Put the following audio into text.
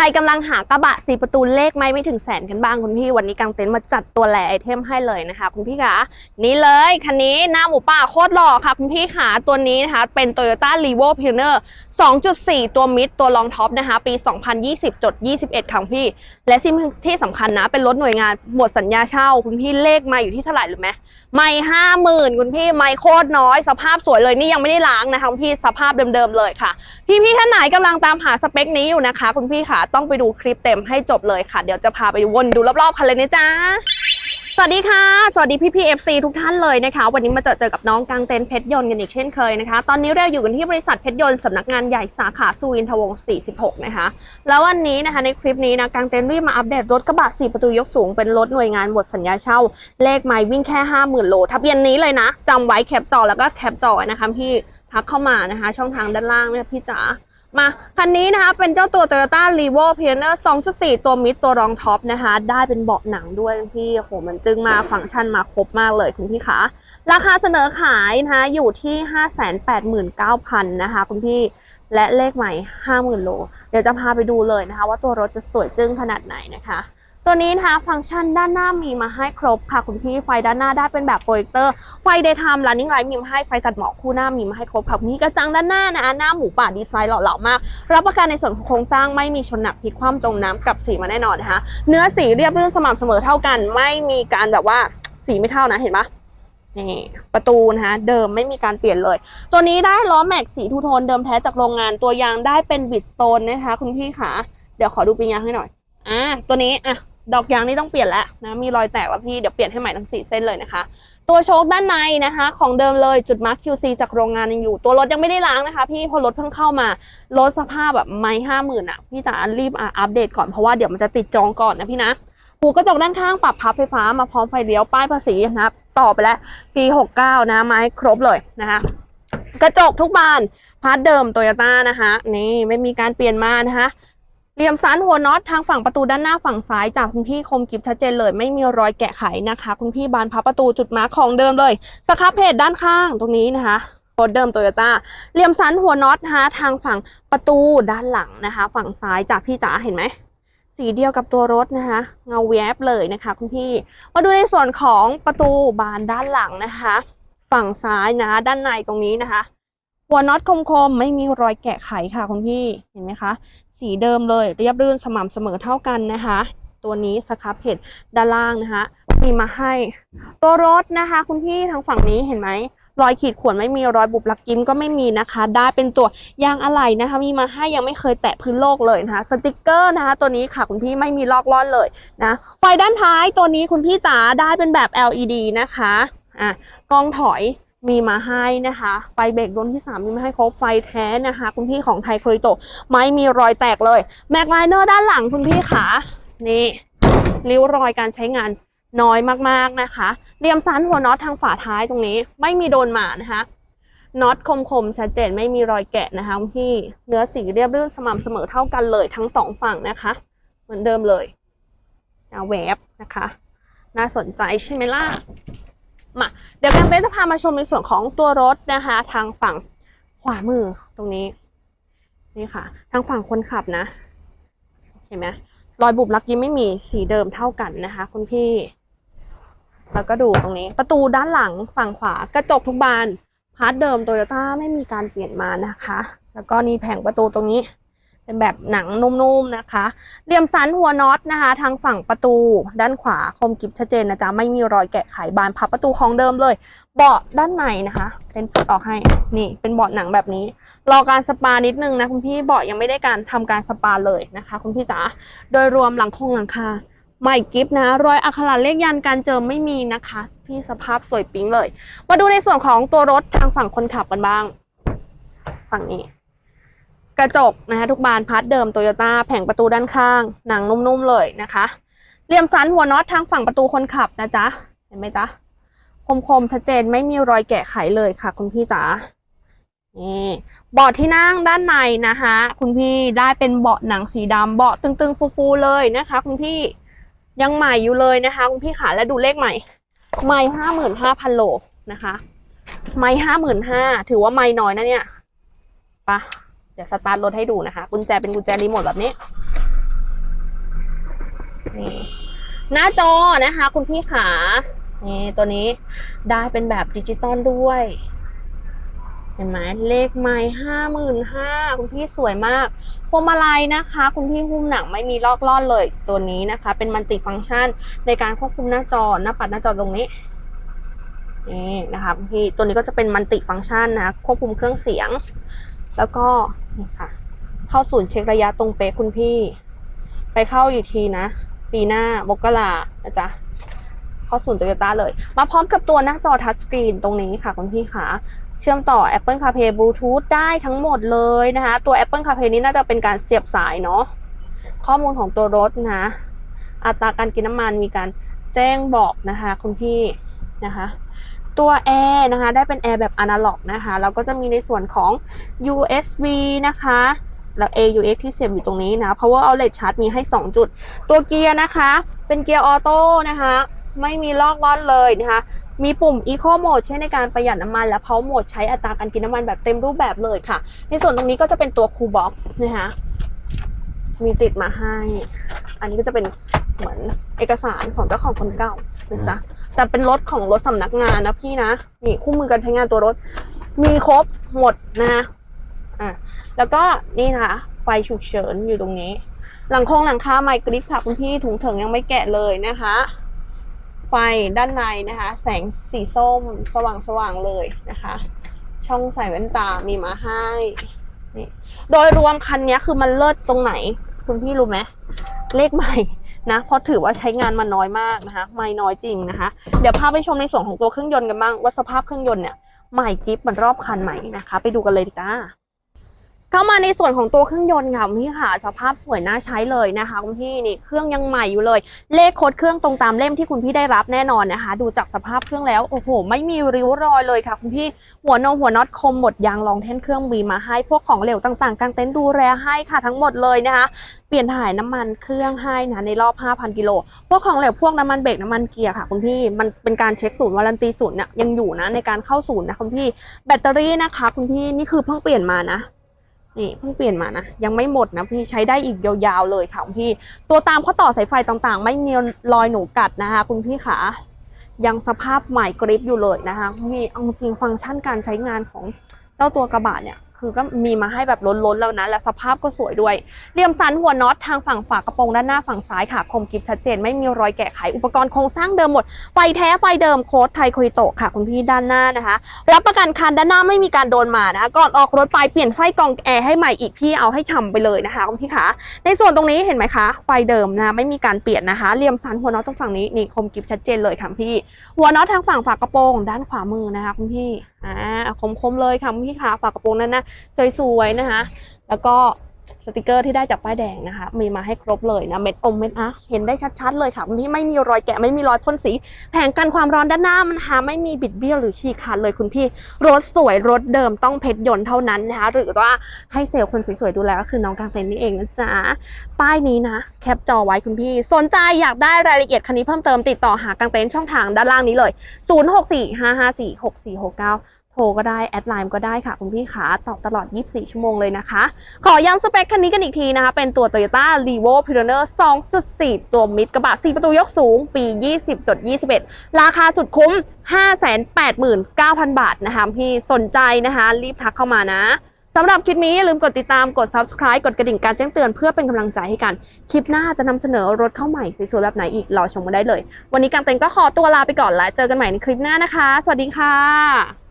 รกำลังหากระบะสีประตูเลขไม่ไม่ถึงแสนกันบ้างคุณพี่วันนี้กางเต็นท์มาจัดตัวแหล่ไอเทมให้เลยนะคะ คุณพี่คะนี่เลยคันนี้หน้าหมูป่าโคตรหล่อค่ะ คุณพี่ขาตัวนี้นะคะ เป็น Toyota r e v o Pioneer 2.4 ตัวมิดตัวรองท็อปนะคะ ปี 2020จด21ค่ะพี่ และที่สำคัญนะ เป็นรถหน่วยงานหมดสัญญาเช่า คุณพี่เลขมาอยู่ที่เท่าไหร่หรือไหมไม่ห้าหมื่นคุณพี่ไม่โคตรน้อย สภาพสวยเลยนี่ยังไม่ได้ล้างนะคะคุณพี่สภาพเดิมๆเลยค่ะ พี่ๆท่านไหนกำลังตามหาสเปคนี้อยู่นะคะ คุณพี่ค่ะต้องไปดูคลิปเต็มให้จบเลยค่ะ เดี๋ยวจะพาไปวนดูรอบๆคันเลยนะจ๊ะ วัสดีค่ะ สวัสดีพี่พีเอฟซีทุกท่านเลยนะคะ วันนี้มาเจอเจอกับน้องกางเต็นท์เพชรยนต์กันอีกเช่นเคยนะคะ ตอนนี้เราอยู่กันที่บริษัทเพชรยนต์สำนักงานใหญ่สาขาสุวินทวงศ์ 46 นะคะ แล้ววันนี้นะคะในคลิปนี้นะกางเต็นท์รีบมาอัปเดตรถกระบะ 4 ประตูยกสูงเป็นรถหน่วยงานหมดสัญญาเช่า เลขไมล์วิ่งแค่ 50,000 โลทะเบียนนี้เลยนะจำไว้แคปจอแล้วก็แคปจอนะคะพี่ทักเข้ามานะคะ ช่องทางด้านล่างเนี่ยพี่จ๋า มา คันนี้นะคะเป็นเจ้าตัว Toyota r e v o p i o n e r 2.4 ตัวมิดตัวรองท็อปนะคะ ได้เป็นเบาะหนังด้วยพี่โอ้โหมันจึงมาฟังก์ชันมาครบมากเลยคุณพี่คะราคาเสนอขายนะคะอยู่ที่ 589,000 นะคะคุณพี่และเลขใหม่ 50,000 โล เดี๋ยวจะพาไปดูเลยนะคะ ว่าตัวรถจะสวยจึ้งขนาดไหนนะคะ ตัวนี้นะคะฟังก์ชันด้านหน้ามีมาให้ครบค่ะคุณพี่ไฟด้านหน้าได้เป็นแบบโปรเจคเตอร์ไฟ daytime running light มีมาให้ไฟตัดหมอกคู่หน้ามีมาให้ครบค่ะคุณพี่กระจังด้านหน้านะหน้าหมูป่าดีไซน์หล่อๆมาก รับประกันในส่วนของโครงสร้างไม่มีชนหนักพลิกคว่ำจมน้ำกับสีมาแน่นอนนะคะเนื้อสีเรียบรื่นสม่ำเสมอเท่ากัน ไม่มีการแบบว่าสีไม่เท่านะเห็นปะนี่ประตูนะคะเดิมไม่มีการเปลี่ยนเลย ตัวนี้ได้ล้อแม็กสีทูโทนเดิมแท้จากโรงงานตัวยางได้เป็นบิดสโตนนะคะคุณพี่ขาเดี๋ยวขอดูปียางให้หน่อยอ่าตัวนี้อะ ดอกยางนี่ต้องเปลี่ยนแล้วนะมีรอยแตกแล้วพี่เดี๋ยวเปลี่ยนให้ใหม่ทั้งสี่เส้นเลยนะคะ ตัวโชคด้านในนะคะ ของเดิมเลยจุดมาร์ค QC จากโรงงานยังอยู่ ตัวรถยังไม่ได้ล้างนะคะ พี่พอรถเพิ่งเข้ามารถสภาพแบบไม่ห้าหมื่นอะพี่จ๋ารีบอะอัปเดตก่อนเพราะว่าเดี๋ยวมันจะติดจองก่อนนะพี่นะหูกระจกด้านข้างปรับพับไฟฟ้ามาพร้อมไฟเลี้ยวป้ายภาษีนะต่อไปแล้วปี69นะไม้ครบเลยนะคะกระจกทุกบานพาร์ทเดิมโตโยต้านะคะนี่ไม่มีการเปลี่ยนมานะคะ เหลี่ยมสันหัวน็อตทางฝั่งประตูด้านหน้าฝั่งซ้ายจากคุณพี่คมกิบชัดเจนเลยไม่มีรอยแกะไขนะคะ คุณพี่บานพับประตูจุดมาร์ของเดิมเลยสครับเพจด้านข้างตรงนี้นะคะรถเดิมโตโยต้าเหลี่ยมสันหัวน็อตนะทางฝั่งประตูด้านหลังนะคะ ฝั่งซ้ายจากพี่จ๋าเห็นไหมสีเดียวกับตัวรถนะคะ เงาแวบเลยนะคะคุณพี่ มาดูในส่วนของประตูบานด้านหลังนะคะ ฝั่งซ้ายนะด้านในตรงนี้นะคะ หัวน็อตคมๆ ไม่มีรอยแกะไขค่ะคุณพี่เห็นไหมคะ สีเดิมเลย เรียบรื่นสม่ำเสมอเท่ากันนะคะ ตัวนี้สครับเพจด้านล่างนะคะ มีมาให้ ตัวรถนะคะ คุณพี่ทางฝั่งนี้เห็นไหมรอยขีดข่วนไม่มีรอยบุบลักกิ้มก็ไม่มีนะคะ ได้เป็นตัวยางอะไหล่นะคะ มีมาให้ยังไม่เคยแตะพื้นโลกเลยนะคะสติกเกอร์นะคะ ตัวนี้ค่ะคุณพี่ไม่มีลอกล่อนเลยนะไฟด้านท้ายตัวนี้คุณพี่จ๋าได้เป็นแบบ LED นะคะอะกล้องถอย มีมาให้นะคะ ไฟเบรกดวงที่ 3 มีมาให้ครบไฟแท้นะคะ คุณพี่ของไทยโคริโตไม่มีรอยแตกเลย แม็กไลเนอร์ด้านหลังคุณพี่ขานี่ริ้วรอยการใช้งานน้อยมากๆนะคะเรียมซันหัวน็อตทางฝาท้ายตรงนี้ ไม่มีโดนหมานะคะน็อตคมๆชัดเจนไม่มีรอยแกะนะคะคุณพี่เนื้อสีเรียบรื่นสม่ำเสมอเท่ากันเลยทั้งสองฝั่งนะคะ เหมือนเดิมเลยเอาแวบนะคะ น่าสนใจใช่ไหมล่ะ มาเดี๋ยวแกงเต้จะพามาชมในส่วนของตัวรถนะคะ ทางฝั่งขวามือตรงนี้ นี่ค่ะ ทางฝั่งคนขับนะ เห็นไหมรอยบุบลักยิ้มไม่มีสีเดิมเท่ากันนะคะ คุณพี่ แล้วก็ดูตรงนี้ ประตูด้านหลังฝั่งขวากระจกทุกบานพาร์ทเดิมโตโยต้าไม่มีการเปลี่ยนมานะคะ แล้วก็นี่แผงประตูตรงนี้ เป็นแบบหนังนุ่มๆนะคะเหลี่ยมสันหัวน็อตนะคะ ทางฝั่งประตูด้านขวาคมกริบชัดเจนนะจ๊ะไม่มีรอยแกะไขบานพับประตูของเดิมเลย เบาะด้านในนะคะ เป็นเปิดออกให้นี่เป็นเบาะหนังแบบนี้ รอการสปานิดนึงนะคุณพี่เบาะยังไม่ได้การทำการสปาเลยนะคะ คุณพี่จ๋าโดยรวมหลังคงหลังคาใหม่กิฟนะ รอยอักขระเลขยันการเจิมไม่มีนะคะ พี่สภาพสวยปิ๊งเลย มาดูในส่วนของตัวรถทางฝั่งคนขับกันบ้าง ฝั่งนี้ กระจกนะคะทุกบานพาร์ทเดิมโตโยต้าแผงประตูด้านข้าง หนังนุ่มๆเลยนะคะเหลี่ยมสันหัวน็อตทางฝั่งประตูคนขับนะจ๊ะเห็นไหมจ๊ะคมๆชัดเจนไม่มีรอยแกะไขเลยค่ะ คุณพี่จ๋านี่เบาะที่นั่งด้านในนะคะคุณพี่ได้เป็นเบาะหนังสีดำเบาะตึงๆ ฟูๆเลยนะคะ คุณพี่ยังใหม่อยู่เลยนะคะ คุณพี่ขาและดูเลขใหม่ ไม่ห้าหมื่นห้าพันโลนะคะ ไม่ห้าหมื่นห้าถือว่าไม่น้อยนะเนี่ยไปะ ดี๋ยวสตาร์ทรถให้ดูนะคะ กุญแจเป็นกุญแจรีโมทแบบนี้นี่หน้าจอนะคะ คุณพี่ขานี่ตัวนี้ได้เป็นแบบดิจิตอลด้วย เห็นไหมเลขไม้ห้าหมื่นห้าคุณพี่สวยมากพวงมาลัยนะคะ คุณพี่หุ้มหนังไม่มีลอกล่อนเลยตัวนี้นะคะ เป็นมัลติฟังก์ชันในการควบคุมหน้าจอหน้าปัดหน้าจอตรงนี้นี่นะคะคุณพี่ตัวนี้ก็จะเป็นมัลติฟังก์ชันนะควบคุมเครื่องเสียง แล้วก็นี่ค่ะ เข้าศูนย์เช็คระยะตรงเป๊ะคุณพี่ ไปเข้าอีกทีนะ ปีหน้ามกรานะจ๊ะเข้าศูนย์โตโยต้าเลย มาพร้อมกับตัวหน้าจอทัชสกรีนตรงนี้ค่ะคุณพี่ค่ะ เชื่อมต่อ Apple CarPlay Bluetooth ได้ทั้งหมดเลยนะคะ ตัว Apple CarPlay นี้น่าจะเป็นการเสียบสายเนาะข้อมูลของตัวรถนะอัตราการกินน้ำมันมีการแจ้งบอกนะคะ คุณพี่นะคะ ตัวแอร์นะคะได้เป็นแอร์แบบอนาล็อกนะคะแล้วก็จะมีในส่วนของ USB นะคะแล้ว AUX ที่เสียบอยู่ตรงนี้นะ power outlet charge มีให้ 2 จุด ตัวเกียร์นะคะ เป็นเกียร์ออโต้นะคะ ไม่มีลอกล่อนเลยนะคะ มีปุ่ม Eco Mode ใช้ในการประหยัดน้ำมัน และ Power Mode ใช้อัตราการกินน้ำมันแบบเต็มรูปแบบเลยค่ะ ในส่วนตรงนี้ก็จะเป็นตัว Cool Box นะคะมีติดมาให้ อันนี้ก็จะเป็นเหมือนเอกสารของเจ้าของคนเก่านะจ๊ะ แต่เป็นรถของรถสำนักงานนะพี่นะ นี่คู่มือการใช้งานตัวรถ มีครบหมดนะคะอะแล้วก็นี่นะคะไฟฉุกเฉินอยู่ตรงนี้ หลังคงหลังคาไมค์กริปค่ะคุณพี่ถุงเถิงยังไม่แกะเลยนะคะ ไฟด้านในนะคะ แสงสีส้มสว่างสว่างๆเลยนะคะ ช่องใส่แว่นตามีมาให้นี่โดยรวมคันนี้คือมันเลิศตรงไหน คุณพี่รู้ไหมเลขใหม่ นะเพราะถือว่าใช้งานมาน้อยมากนะคะไม่น้อยจริงนะคะ เดี๋ยวพาไปชมในส่วนของตัวเครื่องยนต์กันบ้างว่าสภาพเครื่องยนต์เนี่ยใหม่กิฟต์มันรอบคันใหม่นะคะ ไปดูกันเลยดีจ้า เข้ามาในส่วนของตัวเครื่องยนต์ค่ะคุณพี่ค่ะสภาพสวยน่าใช้เลยนะคะคุณพี่นี่เครื่องยังใหม่อยู่เลย เลขโค้ดเครื่องตรงตามเล่มที่คุณพี่ได้รับแน่นอนนะคะ ดูจากสภาพเครื่องแล้วโอ้โห ไม่มีริ้วรอยเลยค่ะ คุณพี่หัวนงหัวน็อตคมหมดยางรองแท่นเครื่องมีมาให้พวกของเหลวต่างๆกางเต็นท์ดูแลให้ค่ะทั้งหมดเลยนะคะเปลี่ยนถ่ายน้ำมันเครื่องให้นะในรอบ 5,000 กิโล พวกของเหลวพวกน้ำมันเบรกน้ำมันเกียร์ค่ะคุณพี่มันเป็นการเช็คศูนย์วารันตีศูนย์เนี่ยยังอยู่นะในการเข้าศูนย์นะคุณพี่แบตเตอรี่นะคะ คุณพี่นี่คือเพิ่งเปลี่ยนมานะ นี่เพิ่งเปลี่ยนมานะ ยังไม่หมดนะพี่ใช้ได้อีกยาวๆเลยค่ะคุณพี่ ตัวตามข้อต่อสายไฟต่างๆ ไม่มีรอยหนูกัดนะคะ คุณพี่ขายังสภาพใหม่กริปอยู่เลยนะคะคุณพี่เอาจริงฟังก์ชันการใช้งานของเจ้าตัวกระบะเนี่ย คือก็มีมาให้แบบล้นๆแล้วนะ และสภาพก็สวยด้วยเหลี่ยมสันหัวน็อตทางฝั่งฝากระโปรงด้านหน้าฝั่งซ้ายค่ะคมกริบชัดเจนไม่มีรอยแกะไขอุปกรณ์โครงสร้างเดิมหมด ไฟแท้ไฟเดิมโค้ดไทยคุยโตะค่ะคุณพี่ด้านหน้านะคะรับประกันคันด้านหน้าไม่มีการโดนมานะก่อนออกรถไปเปลี่ยนไฟกรองแอร์ให้ใหม่อีกพี่เอาให้ฉ่ำไปเลยนะคะคุณพี่คะในส่วนตรงนี้เห็นไหมคะ ไฟเดิมนะไม่มีการเปลี่ยนนะคะเหลี่ยมสันหัวน็อตตรงฝั่งนี้นี่คมกริบชัดเจนเลยค่ะพี่ หัวน็อตทางฝั่งฝากระโปรงด้านขวามือนะคะคุณพี่ อ่าคมๆเลยค่ะพี่ขาฝากระโปรงนั้นนะสวยๆนะคะ แล้วก็ สติกเกอร์ที่ได้จากป้ายแดงนะคะ มีมาให้ครบเลยนะ เม็ดอมเม็ดอะเห็นได้ชัดๆเลยค่ะคุณพี่ไม่มีรอยแกะไม่มีรอยพ่นสี แผงกันความร้อนด้านหน้ามันหาไม่มีบิดเบี้ยวหรือฉีกขาดเลยคุณพี่ รถสวยรถเดิมต้องเพชรยนต์เท่านั้นนะคะ หรือว่าให้เซลล์คนสวยๆดูแลก็คือน้องกางเต็นท์นี่เองนะจ๊ะ ป้ายนี้นะ แคปจอไว้คุณพี่ สนใจอยากได้รายละเอียดคันนี้เพิ่มเติมติดต่อหากางเต็นท์ช่องทางด้านล่างนี้เลย 0645546469 รก็ได้ แอดไลน์ก็ได้ค่ะ คุณพี่ขาตอบตลอด 24 ชั่วโมงเลยนะคะ ขอย้ำสเปคคันนี้กันอีกทีนะคะ เป็นตัว Toyota r e v o p i o n e r 2.4 ตัวมิดกระบะ 4 ประตูยกสูง ปี 20.21 ราคาสุดคุ้ม 589,000 บาทนะคะพี่สนใจนะคะ รีบทักเข้ามานะสำหรับคลิปนี้อย่าลืมกดติดตามกด subscribe กดกระดิ่งการแจ้งเตือนเพื่อเป็นกำลังใจให้กัน คลิปหน้าจะนำเสนอรถเข้าใหม่สวยๆแบบไหนอีกรอชมกันได้เลย วันนี้กางเต็นก็ขอตัวลาไปก่อนแล้วเจอกันใหม่ในคลิปหน้านะคะ สวัสดีค่ะ